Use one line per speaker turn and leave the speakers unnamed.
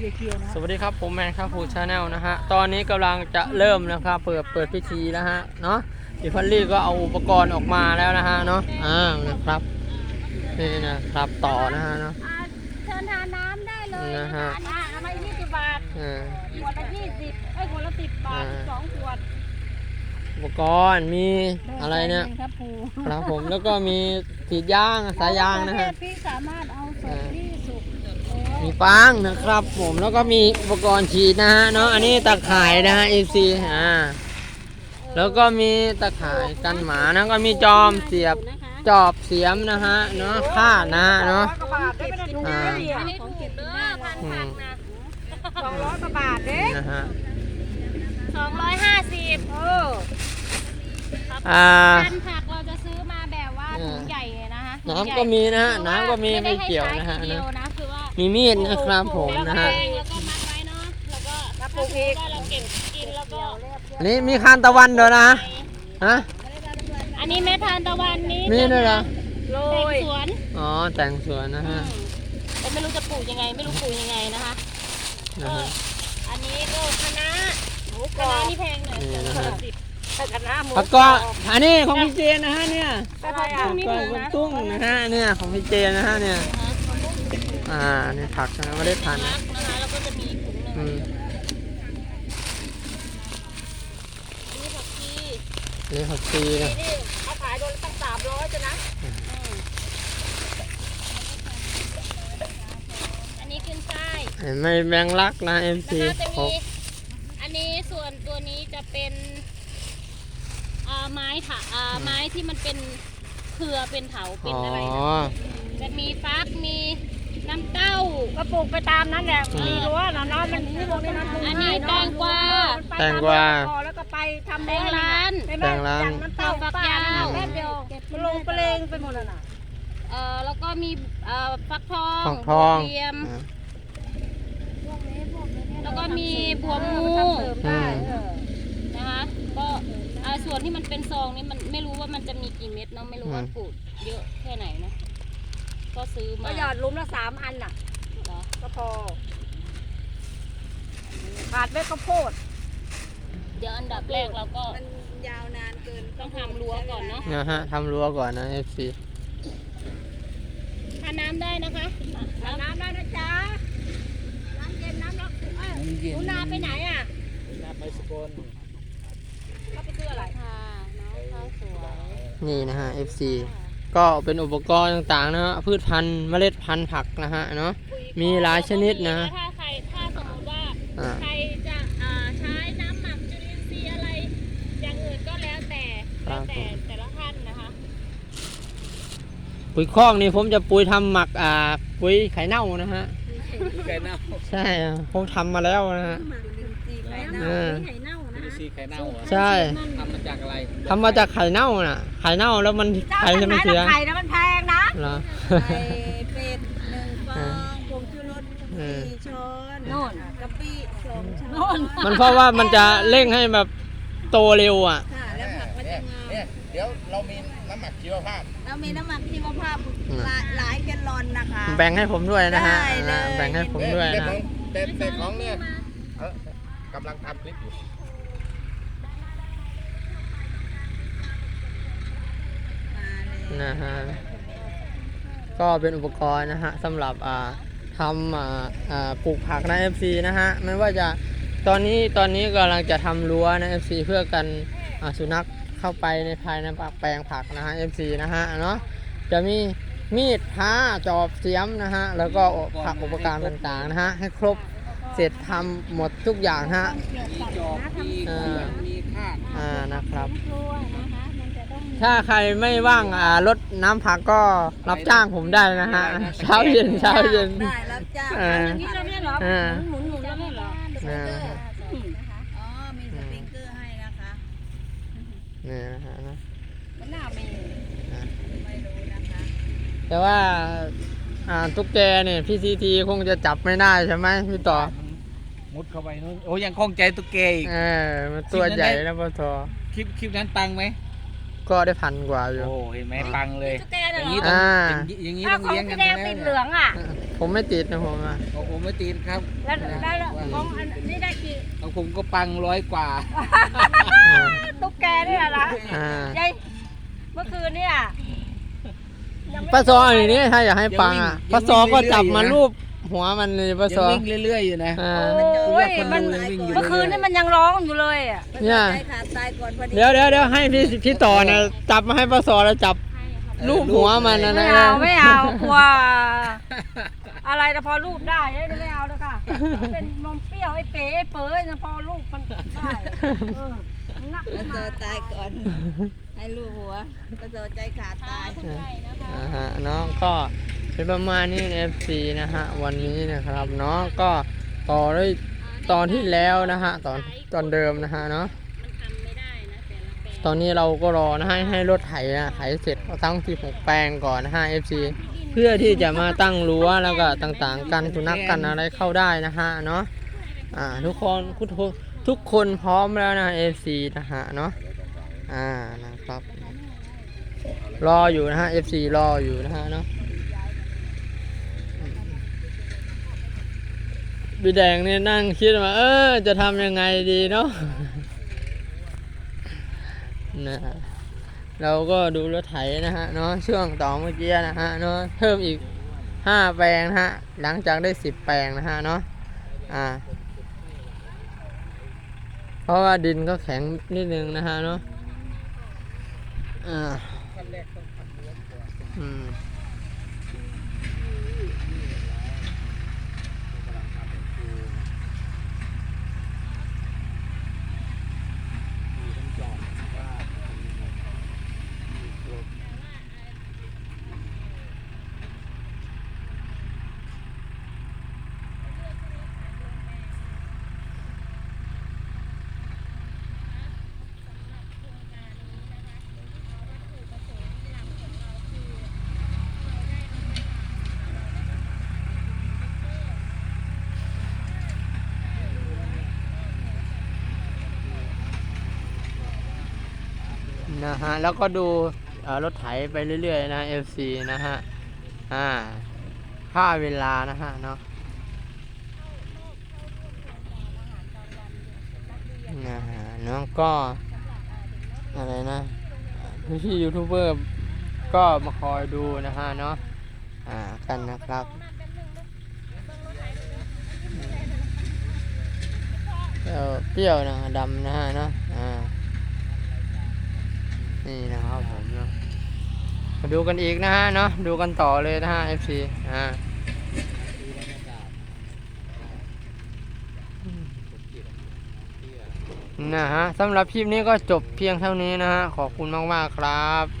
บียร์เคียวนะ
สวัสดีครับผมแมนครับฟูชาแนลนะฮะตอนนี้กำลังจะเริ่มนะครับเปิดเปิดพิธีแล้วฮะเนาะพี่พัลลี่ก็เอาอุปกรณ์ออกมาแล้วนะฮะเนาะอ่านะครับนี่นะครับต่อนะฮะเนาะ
อ่าเชิญทานน้ำได้เลย
นะ
นะ
ฮะ
คะอ่าทำไมยี่สิบบาท
อ่า
ขวดละยี่สิบไอ้ยขวดละสิบบาท
อ่า
สองขวด
อุปกรณ์มีอะไรเนี่ย
ครับปู
ครับผมแล้วก็มีสีดยางสายยางนะฮะ
พี่สามารถเอาสด
อ่า
ที่สุก
มีฟางนะครับผมแล้วก็มีอุปกรณ์ฉีดนะฮะเนาะอันนี้ตะข่ายนะฮะ FC อ่าแล้วก็มีตะข่ายกันหมานะก็มีจอมเสียบ
นะคะ
จอบเสียมนะฮะเนาะคาดนะฮะเนาะ
กว่าบาทได้ไม่ได้ถูก
อ่า
ได้ดี
อั
อะ
นนี้ถูกเด้อพันผักนะ
สองร้อยกว่าบาทเด้
นะฮะ
สองร้อยห้าสิบ
เออ
อ่า
พันผักเราจะซื้อมาแบบว่าถุงใหญ่เลยนะคะถุง
น้ำ
ใหญ่
ก็มีนะฮะ
คือว่า
น้ำก็มี
ด้
ไม่เกี่ยวนะฮะ
ให้ใช้ทีเดี
นะ
ยวนะคือว่า
มีมีดนะครับผมนะฮะ
แล้วก็แล้วก็มัดไว้เนาะแล้วก็ถ้าสมมติว่าเราเก็บกินแล้วก็
อันนี้มีคานตะวันด้วยนะฮะ
อันนี้เม็ดทานตะวันนี้
มีด้วยเหรอ
โร
แต่ง
ย
สวน
อ๋อแต่งสวนนะ
อื
ฮะ
มแต่ไม่รู้จะปลูกยังไง ไม่รู้ปลูกยังไงนะคะ
นะ
ก็
ฮะ
อันนี้ก็คณะ
หมูก
ค
รอ
ณะ
บ
นี่แพงหน่อย
นี่นะ
ค
ฮะ
นละสิบ
แต่คณะหมู
แล้วก็อันนี้ของพี่เจนนะฮะเนี่ย
อะไรอะ
นี่
ก็
ถูก
คุณ
นะ
ตุ้งนะฮะเนี่ยของพี่เจนนะฮะเนี่ย อ่านี่ผักนะไม่ได้พันธุ์
รักนะคะแล้วก็จะมีถุงหนึ่ง
อืม
อันนี้ผักชี
นี่ผักชีนะ
นี่เขาขายโดนตั้งสามร้อยจ้ะนะ
อืมอันนี้ขึ้นช่าย
เห็นไหม่แบงค์รักนะเอ็ม
นะ
ซี
คะจะ
คร
มี
บ
อันนี้ส่วนตัวนี้จะเป็นอ่าไม้ถะอ่าไม้ที่มันเป็นเครือเป็นเถาเป็น
อ๋อ
อะไรนะจะมีฟักมี น้ำเต้า
ก็ปลูกไปตามนั้นแหละ
อืม
มีรั้วนะเนาะมันนี่รั้วนี่นะปลูก
อันนี้
ง่าย
แต
เนาะ
งกวา
แตงกวา
พอแล้วก็ไปทำ
แตงร้าน
ใช่ไหม
แตงร้าน
จากน้ำเต้า
ฝัก
ป้ายา
ว
นั่นน่ะแป๊บเดียวมันลงไปเลงไปหมดแล้วน่ะ
เอ่อแล้วก็มีเอ่อฟักทอง
ทองทอง
บัวเทียม
อ่า
แล้วก็มีบัวมู
ทำเสริมได้เออ
นะคะก็อ่าส่วนที่มันเป็นซองนี่มันไม่รู้ว่ามันจะมีกี่เม็ดเนาะไม่รู้ว่าปลูกเยอะแค่ไหนนะ ก็ซื้อ
ก็
มา
หยอดหลุมละสามอันน่ะ
เหรอ
ก็พอขาดเม็ดข้าวโพด
เดี๋ยวอันดับแรกเราก็
มันยาวนานเกิน
ต้องทำรั้วก่อนเนาะ
นะฮะทำรั้วก่อนนะเอฟซี
ทานน้ำได้นะคะ
น้ำน้ำได้นะจ๊ะน้ำเย็นน้ำร้อนเอ้ยหนูนาไปไหนอะ
ไปสกล
เขาไปซื้ออะไร
ค่ะน้องข้าวสวย
นี่นะฮะเอฟซี ก็เป็นอุปกรณ์ต่างๆนะฮะพืชพันธุ์เมล็ดพันธุ์ผักนะฮะเนาะ มีหลายชนิดนะ
ถ้าใครถ้าสมมติว่า
อ่า
ใครจะอ่าใช้น้ำหมักจุลินทรีย์อะไรอย่างอื่นก็แล้วแต่แล้วแต่แต่ละท่านนะคะ
ปุ๋ยคอกนี่ผมจะปุ๋ยทำหมักอ่าปุ๋ยไข่เน่านะฮะ
ไข่เน่า
ใช่อะผมทำมาแล้วนะฮะ
ไข่
เออ
ไข่เน่านะ
ดู
คะ
ซีไข่เน่าเหรอ
ใช่
ทำมาจากอะไร
ทำมาจากไข่เน่าน่ะ ไข่เน่าแล้วมัน
เจ้า
ไข่
ทำ
จะ
ไม
ไม่เสีย
ไข่นะมันแพงนะ
เหรอ
ไข่เป็ดหนึ่งฟองผงชูรส
เออ
สี่ช้อน
โน่น
กะปิสองช้
โน่
อน
น
มันเพราะว่ามันจะเร่งให้แบบโตเร็วอะ
ค่ะแล้วผักก็จะงาม
เนี่ยเดี๋ยวเรามีน้ำหมักชีวภาพ
แล้วมีน้ำมันชีวภาพ
อืม
หลายหลายแกลลอนนะคะ
แบ่งให้ผมด้วยนะฮะ
ได้เลย
อ่าแบ่งให้ผมด้วย
แต่
นะ
ของแต่แต่ของเนี่ยเอ้อกำลังทำคลิปอยู่
มาเลย
นะฮะ ก็เป็นอุปกรณ์นะฮะสำหรับอ่าทำอ่าอ่าปลูกผักใน FC นะฮะไม่ว่าจะตอนนี้ตอนนี้กำลังจะทำรั้วใน FC เพื่อกันอ่าสุนัขเข้าไปในภายในแปลงผักนะฮะ FC นะฮะเนาะจะมีมีดพ้าจอบเสียมนะฮะแล้วก็ผักอุปกรณ์ต่างๆนะฮะให้ครบเสร็จทำหมดทุกอย่างนะฮะ
มีจอบมี
อ่า
มีคาด
อ่านะครับ ถ้าใครไม่ว่างอ่ารดน้ำผักก็รับจ้างผมได้นะฮะเช้าเย็นเช้าเย็น
ได้รับจ้าง
เออ
นี่เราเนี่ยเหรอ
อ่า
หมุนหมุนๆแล้วเนี่ยเหรอ
นะฮะ
อ๋อ มีสปริงเกอร์ให้นะคะ
นี่นะฮะนะ
มันน่ามี
ไม่รู้นะคะ
แต่ว่าอ่าตุ๊กแกเนี่ยพี่ซีทีคงจะจับไม่ได้ใช่ไหมพี่ต่อ
มุดเข้าไปนู้นโอ้ยังคล่องใจตุ๊กแกอีก
เออมันตัวใหญ่นะปท
คลิปคลิปนั้นปังไหม
ก็ได้พันกว่าอยู่
โอ้เห็นไหมปังเลย
ตุ๊กแก
อ
เนี่ย
ย่าง
เหร
นี้
อ
ต้อง
อ่า
อย่างนี้
ถ้า
ต้อง
ของ
เลี้ยง
สี
กัน
แด
แล้
ง
ว
ติดเห
เนี่
ลื
ย
องอะ
ผมไม่ติดนะผมอะ
ของผมไม่ติดครับ
แล้วแล้วของอันนี้ได้กี่
ของผมก็ปังร้อยกว่า
ตุ๊กแกเนี่ยนะ
อ่า
ยายเมื่อคืนเนี่ยยังไม่
ป้าซออย่างนี้ถ้าอยากให้ปังอะ
ยังวิ่ง
ป้าซอก็จับมา
ยังวิ่ง
รูป หัวมันเลยป้า
ยั
ซ
ง
อ
วิ่งเรื่อยๆอยู่นะ
อ่า
โอ้ย
คือ
มัน
ว่าคนดูยังวิ่งอยู่
เมื่อคืนนี่มันยังร้องอยู่เลยอะ
เนี่ย
ใจขาดตายก่อนพอดี
เดี๋ยวเดี๋ยวเดี๋ยวให้พี่พี่ต่อเนี่ยจับมาให้ป้าซอแล้วจับรูปหัวมันนะ
ไม่
นะ
เอาไม่เอากลัวอะไรแต่พอรูปได้เอ้ยไม่เอาแล้วค่ะ เป็นนมเปรี้ยวไอ้เป๋ไอ้เป๋ยนะพอรูปมันได้เออมันนัก
ก็
ขึ้น
เจ
มา
อตายก่อน ให้ลูกหัวก็เจอใจขาดตาย
อ่าฮะเนาะก็ เป็นประมาณนี้เอฟซีนะฮะวันนี้นะครับเนาะก็ต่อด้วยตอนที่แล้วนะฮะตอนตอนเดิมนะฮะเนาะ
มันทำไม่ได้นะแต่ละแปลง
ตอนนี้เราก็รอนะให้ให้รถไถนะไถเสร็จทั้งที่หกแปลงก่อนนะฮะ FC เพื่อที่จะมาตั้งรั้วแล้วก็ต่างๆ กันสุนัขกันอะไรเข้าได้นะฮะเนาะอ่าทุกคนทุกคนทุกคนพร้อมแล้วนะ FC นะฮะเนาะอ่านะครับ รออยู่นะฮะ FC รออยู่นะฮะเนาะ บีแดงนี่นั่งคิดว่าเออจะทำยังไงดีเนาะนะฮะเราก็ดูรถไถนะฮะเนาะช่วงต่อเมื่อกี้นะฮะเนาะเพิ่มอีกห้าแปลงนะฮะหลังจากได้สิบแปลงนะฮะเนาะอ่า เพราะว่าดินก็แข็งนิดนึงนะฮะเนาะอ่าอืม นะฮะแล้วก็ดูรถไถไปเรื่อยๆนะ FC นะฮะอ่าค่าเวลานะฮะเนาะนะฮะเนาะก็อะไรนะพี่ยูทูบเบอร์ก็มาคอยดูนะฮะเนาะอ่ากันนะครับเออเปรี้ยวนะดำนะฮะเนาะอ่า นี่นะครับผมเนาะมาดูกันอีกนะฮะเนาะดูกันต่อเลยนะฮะ FC อ่านะฮะสำหรับคลิปนี้ก็จบเพียงเท่านี้นะฮะ ขอบคุณมากๆครับ